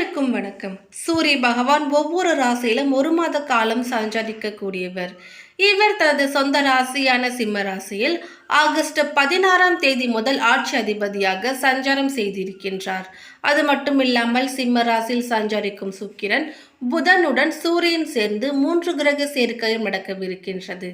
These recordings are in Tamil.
அனைவருக்கும் வணக்கம். சூரிய பகவான் ஒவ்வொரு ராசியிலும் ஒரு மாத காலம் சஞ்சரிக்கக்கூடியவர் இவர் தனது சொந்த ராசியான சிம்ம ராசியில் ஆகஸ்ட் பதினாறாம் தேதி முதல் ஆட்சி அதிபதியாக சஞ்சாரம் செய்திருக்கின்றார். அது மட்டுமில்லாமல் சிம்ம ராசியில் சஞ்சரிக்கும் சுக்கிரன் புதனுடன் சூரியன் சேர்ந்து மூன்று கிரக சேர்க்கையும் நடக்கவிருக்கின்றது.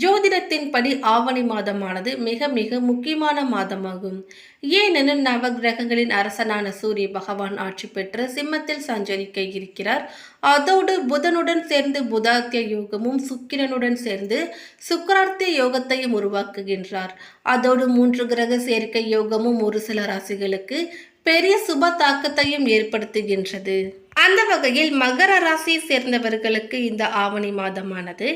ஜோதிடத்தின்படி ஆவணி மாதமானது மிக மிக முக்கியமான மாதமாகும். ஏனெனில் நவ கிரகங்களின் அரசனான சூரிய பகவான் ஆட்சி பெற்று சிம்மத்தில் சஞ்சரிக்க இருக்கிறார். அதோடு புதனுடன் சேர்ந்து புதாத்திய யோகமும் சுக்கிரனுடன் சேர்ந்து சுக்கரார்த்திய யோகத்தையும் உருவாக்குகின்றார். அதோடு மூன்று கிரக சேர்க்கை யோகமும் ஒரு சில ராசிகளுக்கு பெரிய சுப தாக்கத்தையும் ஏற்படுத்துகின்றது. அந்த வகையில் மகர ராசியை சேர்ந்தவர்களுக்கு இந்த ஆவணி மாதமானது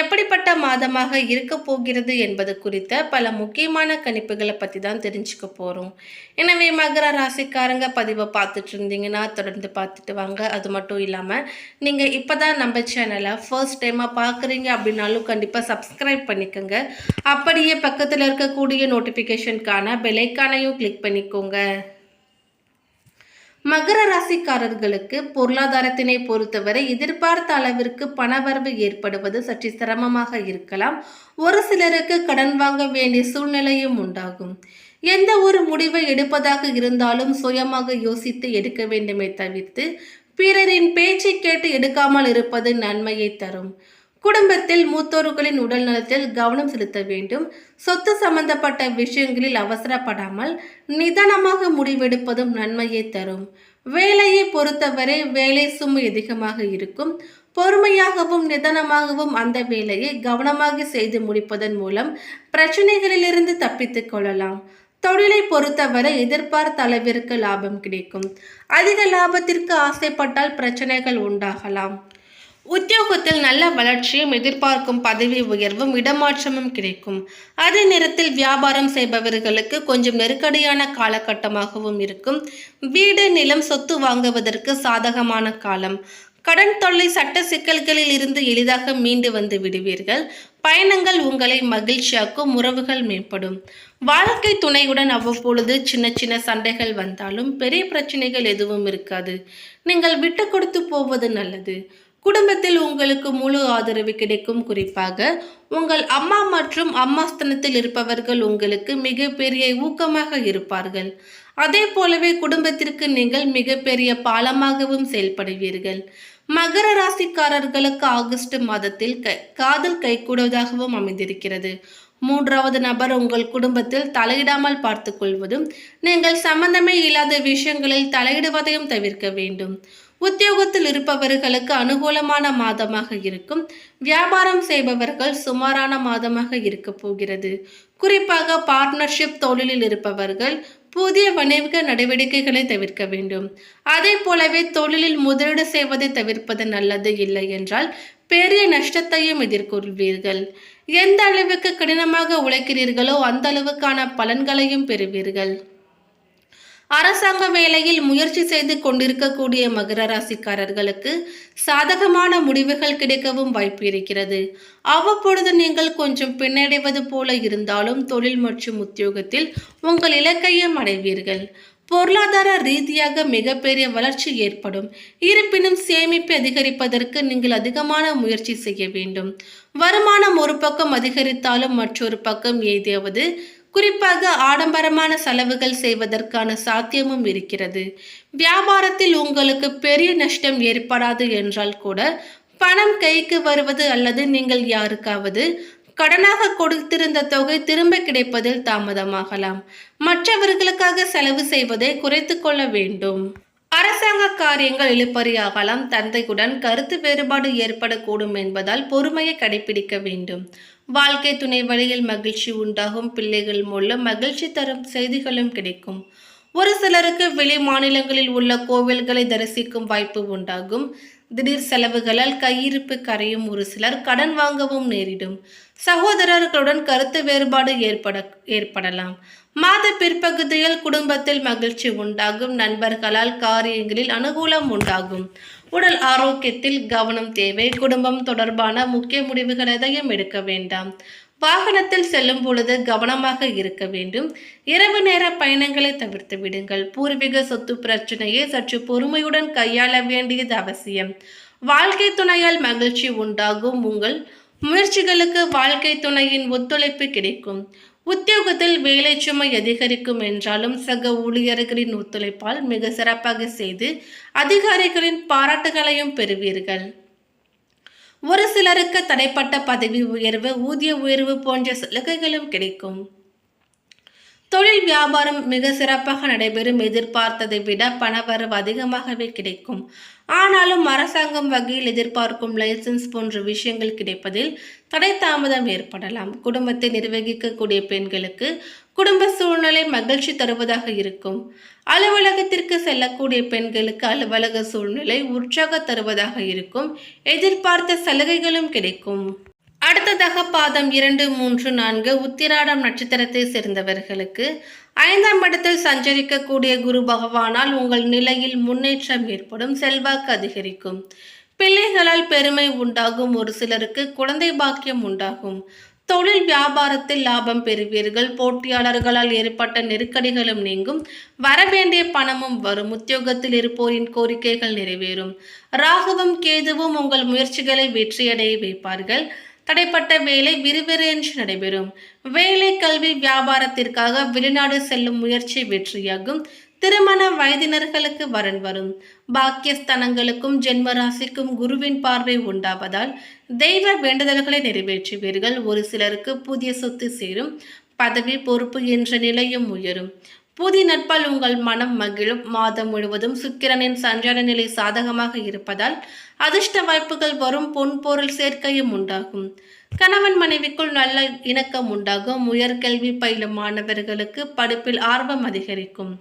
எப்படிப்பட்ட மாதமாக இருக்க போகிறது என்பது குறித்த பல முக்கியமான கணிப்புகளை பற்றி தான் தெரிஞ்சுக்க போகிறோம் எனவே மகர ராசிக்காரங்க பதிவை பார்த்துட்டு இருந்தீங்கன்னா தொடர்ந்து பார்த்துட்டு வாங்க. அது மட்டும் இல்லாமல் நீங்கள் இப்போ தான் நம்ம சேனலை ஃபர்ஸ்ட் டைமாக பார்க்குறீங்க அப்படின்னாலும் கண்டிப்பாக சப்ஸ்கிரைப் பண்ணிக்கோங்க. அப்படியே பக்கத்தில் இருக்கக்கூடிய நோட்டிஃபிகேஷனுக்கான பெலைக்கானையும் கிளிக் பண்ணிக்கோங்க. மகர ராசிக்காரர்களுக்கு பொருளாதாரத்தினை பொறுத்தவரை எதிர்பார்த்த அளவிற்கு பணவரவு ஏற்படுவது சற்று சிரமமாக இருக்கலாம். ஒரு சிலருக்கு கடன் வாங்க வேண்டிய சூழ்நிலையும் உண்டாகும். எந்த ஒரு முடிவை எடுப்பதாக இருந்தாலும் சுயமாக யோசித்து எடுக்க வேண்டுமே தவிர்த்து பிறரின் பேச்சை கேட்டு எடுக்காமல் இருப்பது நன்மையை தரும். குடும்பத்தில் மூத்தோர்களின் உடல் நலத்தில் கவனம் செலுத்த வேண்டும். சொத்து சம்பந்தப்பட்ட விஷயங்களில் அவசரப்படாமல் நிதானமாக முடிவெடுப்பதும் நன்மையை தரும். வேலையை பொறுத்தவரை வேலை சுமை அதிகமாக இருக்கும். பொறுமையாகவும் நிதானமாகவும் அந்த வேலையை கவனமாக செய்து முடிப்பதன் மூலம் பிரச்சனைகளிலிருந்து தப்பித்துக் கொள்ளலாம். தொழிலை பொறுத்தவரை எதிர்பார்த்த அளவிற்கு லாபம் கிடைக்கும். அதிக லாபத்திற்கு ஆசைப்பட்டால் பிரச்சனைகள் உண்டாகலாம். உத்தியோகத்தில் நல்ல வளர்ச்சியும் எதிர்பார்க்கும் பதவி உயர்வும் இடமாற்றமும் கிடைக்கும். அதே நேரத்தில் வியாபாரம் செய்பவர்களுக்கு கொஞ்சம் நெருக்கடியான காலகட்டமாகவும் இருக்கும். வீடு நிலம் சொத்து வாங்குவதற்கு சாதகமான காலம். கடன் தொல்லை சட்ட சிக்கல்களில் இருந்து எளிதாக மீண்டு வந்து விடுவீர்கள். பயணங்கள் உங்களை மகிழ்ச்சியாக்கும் உறவுகள் மேம்படும். வாழ்க்கை துணையுடன் அவ்வப்பொழுது சின்ன சின்ன சண்டைகள் வந்தாலும் பெரிய பிரச்சனைகள் எதுவும் இருக்காது. நீங்கள் விட்டு கொடுத்து போவது நல்லது. குடும்பத்தில் உங்களுக்கு முழு ஆதரவு கிடைக்கும். குறிப்பாக உங்கள் அம்மா மற்றும் அம்மாஸ்தனத்தில் இருப்பவர்கள் உங்களுக்கு மிகப்பெரிய ஊக்கமாக இருப்பார்கள். அதே போலவே குடும்பத்திற்கு நீங்கள் மிகப்பெரிய பாலமாகவும் செயல்படுவீர்கள். மகர ராசிக்காரர்களுக்கு ஆகஸ்ட் மாதத்தில் காதல் கைகூடுவதாகவும் அமைந்திருக்கிறது. மூன்றாவது நபர் உங்கள் குடும்பத்தில் தலையிடாமல் பார்த்து கொள்வதும் நீங்கள் சம்பந்தமே இல்லாத விஷயங்களில் தலையிடுவதையும் தவிர்க்க வேண்டும். உத்தியோகத்தில் இருப்பவர்களுக்கு அனுகூலமான மாதமாக இருக்கும். வியாபாரம் செய்பவர்கள் சுமாரான மாதமாக இருக்க போகிறது. குறிப்பாக பார்ட்னர்ஷிப் தொழிலில் இருப்பவர்கள் புதிய வணிக நடவடிக்கைகளை தவிர்க்க வேண்டும். அதே போலவே தொழிலில் முதலீடு செய்வதை தவிர்ப்பது நல்லது இல்லை என்றால் பெரிய நஷ்டத்தையும் எதிர்கொள்வீர்கள். எந்த அளவுக்கு கடினமாக உழைக்கிறீர்களோ அந்த அளவுக்கான பலன்களையும் பெறுவீர்கள். அரசாங்க வேலையில் முயற்சி செய்து கொண்டிருக்கக்கூடிய மகர ராசிக்காரர்களுக்கு சாதகமான முடிவுகள் கிடைக்கவும் வாய்ப்பு இருக்கிறது. அவ்வப்பொழுது நீங்கள் கொஞ்சம் பின்னடைவது போல இருந்தாலும் தொழில் மற்றும் உத்தியோகத்தில் உங்கள் இலக்கையும் அடைவீர்கள். பொருளாதார ரீதியாக மிகப்பெரிய வளர்ச்சி ஏற்படும். இருப்பினும் சேமிப்பை அதிகரிப்பதற்கு நீங்கள் அதிகமான முயற்சி செய்ய வேண்டும். வருமானம் ஒரு பக்கம் அதிகரித்தாலும் மற்றொரு பக்கம் ஏதாவது குறிப்பாக ஆடம்பரமான செலவுகள் செய்வதற்கான சாத்தியமும் இருக்கிறது. வியாபாரத்தில் உங்களுக்கு பெரிய நஷ்டம் ஏற்படாது என்றால் கூட பணம் கைக்கு வருவது அல்லது நீங்கள் யாருக்காவது கடனாக கொடுத்திருந்த தொகை திரும்ப கிடைப்பதில் தாமதமாகலாம். மற்றவர்களுக்காக செலவு செய்வதை குறைத்து கொள்ள வேண்டும். அரசாங்க காரியங்கள் இழுப்பறியாகலாம் தந்தையுடன் கருத்து வேறுபாடு ஏற்படக்கூடும் என்பதால் பொறுமையை கடைபிடிக்க வேண்டும். வாழ்க்கை துணை வழியில் மகிழ்ச்சி உண்டாகும். பிள்ளைகள் மூலம் மகிழ்ச்சி தரும் செய்திகளும் கிடைக்கும். ஒரு சிலருக்கு வெளி மாநிலங்களில் உள்ள கோவில்களை தரிசிக்கும் வாய்ப்பு உண்டாகும். திடீர் செலவுகளால் கையிருப்பு கரையும் ஒரு சிலர் கடன் வாங்கவும் நேரிடும். சகோதரர்களுடன் கருத்து வேறுபாடு ஏற்பட ஏற்படலாம். மாத பிற்பகுதியில் குடும்பத்தில் மகிழ்ச்சி உண்டாகும். நண்பர்களால் காரியங்களில் அனுகூலம் உண்டாகும். உடல் ஆரோக்கியத்தில் கவனம் தேவை. குடும்பம் தொடர்பான முக்கிய முடிவுகள் எதையும் எடுக்க வேண்டாம். வாகனத்தில் செல்லும் பொழுது கவனமாக இருக்க வேண்டும். இரவு நேர பயணங்களை தவிர்த்து விடுங்கள். பூர்வீக சொத்து பிரச்சனையை சற்று பொறுமையுடன் கையாள வேண்டியது அவசியம். வாழ்க்கை துணையால் மகிழ்ச்சி உண்டாகும். உங்கள் முயற்சிகளுக்கு வாழ்க்கை துணையின் ஒத்துழைப்பு கிடைக்கும். உத்தியோகத்தில் வேலை சுமை அதிகரிக்கும் என்றாலும் சக ஊழியர்களின் ஒத்துழைப்பால் மிக சிறப்பாக செய்து அதிகாரிகளின் பாராட்டுகளையும் பெறுவீர்கள். ஒரு சிலருக்கு தடைப்பட்ட பதவி உயர்வு ஊதிய உயர்வு போன்ற சலுகைகளும் கிடைக்கும். தொழில் வியாபாரம் மிக சிறப்பாக நடைபெறும் எதிர்பார்த்ததை விட பணவரவு அதிகமாகவே கிடைக்கும். ஆனாலும் அரசாங்கம் வகையில் எதிர்பார்க்கும் லைசன்ஸ் போன்ற விஷயங்கள் கிடைப்பதில் தடை தாமதம் ஏற்படலாம். குடும்பத்தை நிர்வகிக்கக்கூடிய பெண்களுக்கு குடும்ப சூழ்நிலை மகிழ்ச்சி தருவதாக இருக்கும். அலுவலகத்திற்கு செல்லக்கூடிய பெண்களுக்கு அலுவலக சூழ்நிலை உற்சாக தருவதாக இருக்கும். எதிர்பார்த்த சலுகைகளும் கிடைக்கும். அடுத்ததாக பாதம் இரண்டு மூன்று நான்கு உத்திராடம் நட்சத்திரத்தை சேர்ந்தவர்களுக்கு ஐந்தாம் இடத்தில் சஞ்சரிக்கக்கூடிய குரு பகவானால் உங்கள் நிலையில் முன்னேற்றம் ஏற்படும் செல்வாக்கு அதிகரிக்கும். பிள்ளைகளால் பெருமை உண்டாகும் ஒரு சிலருக்கு குழந்தை பாக்கியம் உண்டாகும். தொழில் வியாபாரத்தில் லாபம் பெறுவீர்கள். போட்டியாளர்களால் ஏற்பட்ட நெருக்கடிகளும் நீங்கும். வரவேண்டிய பணமும் வரும். உத்தியோகத்தில் இருப்போரின் கோரிக்கைகள் நிறைவேறும். ராகுவும் கேதுவும் உங்கள் முயற்சிகளை வெற்றியடைய வைப்பார்கள். தடைப்பட்ட வேலை விறுவிறுன்று நடைபெறும். வேலை கல்வி வியாபாரத்திற்காக வெளிநாடு செல்லும் முயற்சி வெற்றியாகும். திருமண வயதினர்களுக்கு வரன் வரும். பாக்கியஸ்தனங்களுக்கும் ஜென்ம ராசிக்கும் குருவின் பார்வை உண்டாவதால் தெய்வ வேண்டுதல்களை நிறைவேற்றுவீர்கள். ஒரு சிலருக்கு புதிய சொத்து சேரும் பதவி பொறுப்பு என்ற நிலையும் உயரும். புதிய நட்பால் உங்கள் மனம் மகிழும். மாதம் முழுவதும் சுக்கிரனின் சஞ்சார நிலை சாதகமாக இருப்பதால் அதிர்ஷ்ட வாய்ப்புகள் வரும் பொன் பொருள் சேர்க்கையும் உண்டாகும். கணவன் மனைவிக்குள் நல்ல இணக்கம் உண்டாகும். உயர்கல்வி பயிலும் மாணவர்களுக்கு படிப்பில் ஆர்வம் அதிகரிக்கும்.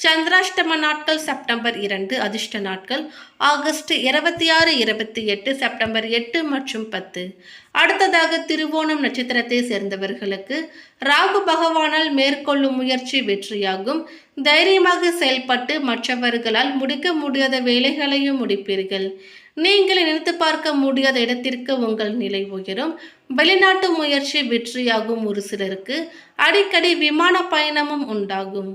சந்திராஷ்டம நாட்கள் செப்டம்பர் இரண்டு அதிர்ஷ்ட நாட்கள் ஆகஸ்ட் இருபத்தி ஆறு இருபத்தி எட்டு செப்டம்பர் எட்டு மற்றும் பத்து. அடுத்ததாக திருவோணம் நட்சத்திரத்தை சேர்ந்தவர்களுக்கு ராகு பகவானால் மேற்கொள்ளும் முயற்சி வெற்றியாகும். தைரியமாக செயல்பட்டு மற்றவர்களால் முடிக்க முடியாத வேலைகளையும் முடிப்பீர்கள். நீங்கள் நினைத்து பார்க்க முடியாத இடத்திற்கு உங்கள் நிலை உயரும். வெளிநாட்டு முயற்சி வெற்றியாகும் ஒரு சிலருக்கு அடிக்கடி விமான பயணமும் உண்டாகும்.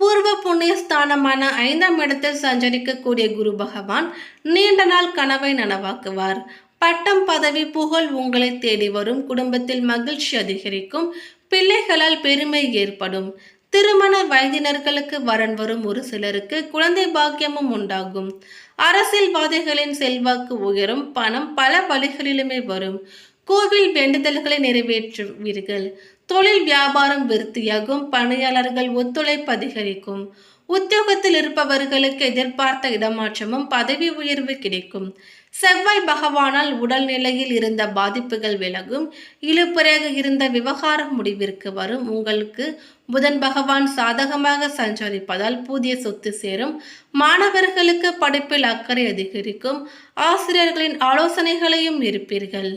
பூர்வ புண்ணிய ஸ்தானமான ஐந்தாம் இடத்தில் சஞ்சரிக்கக்கூடிய குரு பகவான் நீண்ட நாள் கனவை நனவாக்குவார். பட்டம் பதவி புகழ் உங்களை தேடி வரும். குடும்பத்தில் மகிழ்ச்சி அதிகரிக்கும். பிள்ளைகளால் பெருமை ஏற்படும். திருமண வயதினர்களுக்கு வரன் வரும் ஒரு சிலருக்கு குழந்தை பாக்கியமும் உண்டாகும். அரசியல்வாதிகளின் செல்வாக்கு உயரும். பணம் பல வழிகளிலுமே வரும். கோவில் வேண்டுதல்களை நிறைவேற்றுவீர்கள். தொழில் வியாபாரம் விருத்தியாகும் பணியாளர்கள் ஒத்துழைப்பு அதிகரிக்கும் உத்தியோகத்தில் இருப்பவர்களுக்கு எதிர்பார்த்த இடமாற்றமும் பதவி உயர்வு கிடைக்கும். செவ்வாய் பகவானால் உடல்நிலையில் இருந்த பாதிப்புகள் விலகும். இழுப்புறையாக இருந்த விவகாரம் முடிவிற்கு வரும். உங்களுக்கு புதன் பகவான் சாதகமாக சஞ்சரிப்பதால் புதிய சொத்து சேரும். மாணவர்களுக்கு படிப்பில் அக்கறை அதிகரிக்கும். ஆசிரியர்களின் ஆலோசனைகளையும் இருப்பீர்கள்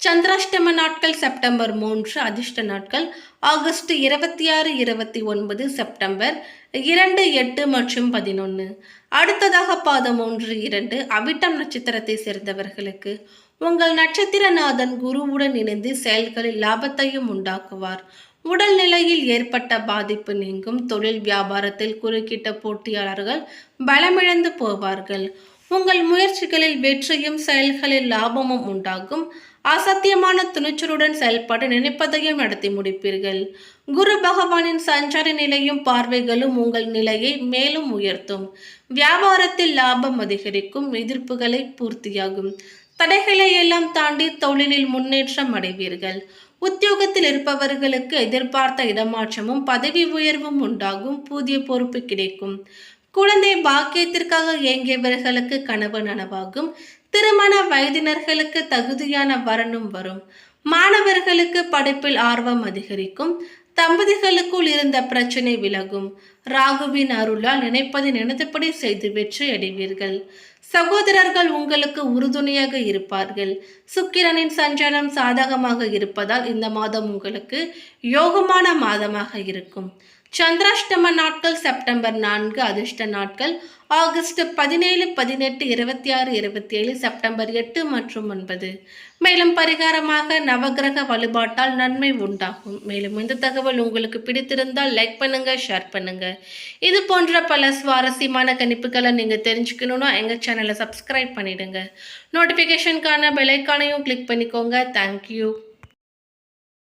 சந்திராஷ்டம நாட்கள் செப்டம்பர் மூன்று அதிர்ஷ்ட நாட்கள் ஆகஸ்ட் இருபத்தி ஆறு இருபத்தி ஒன்பது செப்டம்பர் இரண்டு எட்டு மற்றும் பதினொன்று அடுத்ததாக பாதம் மூன்று இரண்டு அவிட்டம் நட்சத்திரத்தை சேர்ந்தவர்களுக்கு உங்கள் நட்சத்திரநாதன் குருவுடன் இணைந்து செயல்களில் லாபத்தையும் உண்டாக்குவார். உடல் நிலையில் ஏற்பட்ட பாதிப்பு நீங்கும். தொழில் வியாபாரத்தில் குறுக்கிட்ட போட்டியாளர்கள் பலமிழந்து போவார்கள். உங்கள் முயற்சிகளில் வெற்றியும் செயல்களில் லாபமும் உண்டாகும். அசத்தியமான துணிச்சலுடன் செயல்பட்டு நினைப்பதையும் நடத்தி முடிப்பீர்கள். குரு பகவானின் சஞ்சார நிலையும் பார்வைகளும் உங்கள் நிலையை மேலும் உயர்த்தும். வியாபாரத்தில் லாபம் அதிகரிக்கும் எதிர்ப்புகளை பூர்த்தியாகும். தடைகளை எல்லாம் தாண்டி தொழிலில் முன்னேற்றம் அடைவீர்கள். உத்தியோகத்தில் இருப்பவர்களுக்கு எதிர்பார்த்த இடமாற்றமும் பதவி உயர்வும் உண்டாகும் புதிய பொறுப்பு கிடைக்கும். குழந்தை பாக்கியத்திற்காக இயங்கியவர்களுக்கு கனவு நனவாகும். திருமண வயதினர்களுக்கு தகுதியான வரனும் வரும். மாணவர்களுக்கு படிப்பில் ஆர்வம் அதிகரிக்கும். தம்பதிகளுக்குள் இருந்த பிரச்சனை விலகும். ராகுவின் அருளால் நினைப்பதை நினைத்தபடி செய்து வெற்றி அடைவீர்கள். சகோதரர்கள் உங்களுக்கு உறுதுணையாக இருப்பார்கள். சுக்கிரனின் சஞ்சாரம் சாதகமாக இருப்பதால் இந்த மாதம் உங்களுக்கு யோகமான மாதமாக இருக்கும். சந்திராஷ்டம நாட்கள் செப்டம்பர் நான்கு அதிர்ஷ்ட நாட்கள் ஆகஸ்ட் பதினேழு பதினெட்டு இருபத்தி ஆறு இருபத்தி ஏழு செப்டம்பர் எட்டு மற்றும் ஒன்பது. மேலும் பரிகாரமாக நவகிரக வழிபாட்டால் நன்மை உண்டாகும். மேலும் இந்த தகவல் உங்களுக்கு பிடித்திருந்தால் லைக் பண்ணுங்க ஷேர் பண்ணுங்க. இது போன்ற பல சுவாரஸ்யமான கணிப்புகளை நீங்க தெரிஞ்சுக்கணும்னா எங்க சேனலை சப்ஸ்கிரைப் பண்ணிடுங்க. நோட்டிஃபிகேஷனுக்கான பெலைக்கானையும் கிளிக் பண்ணிக்கோங்க. தேங்க்யூ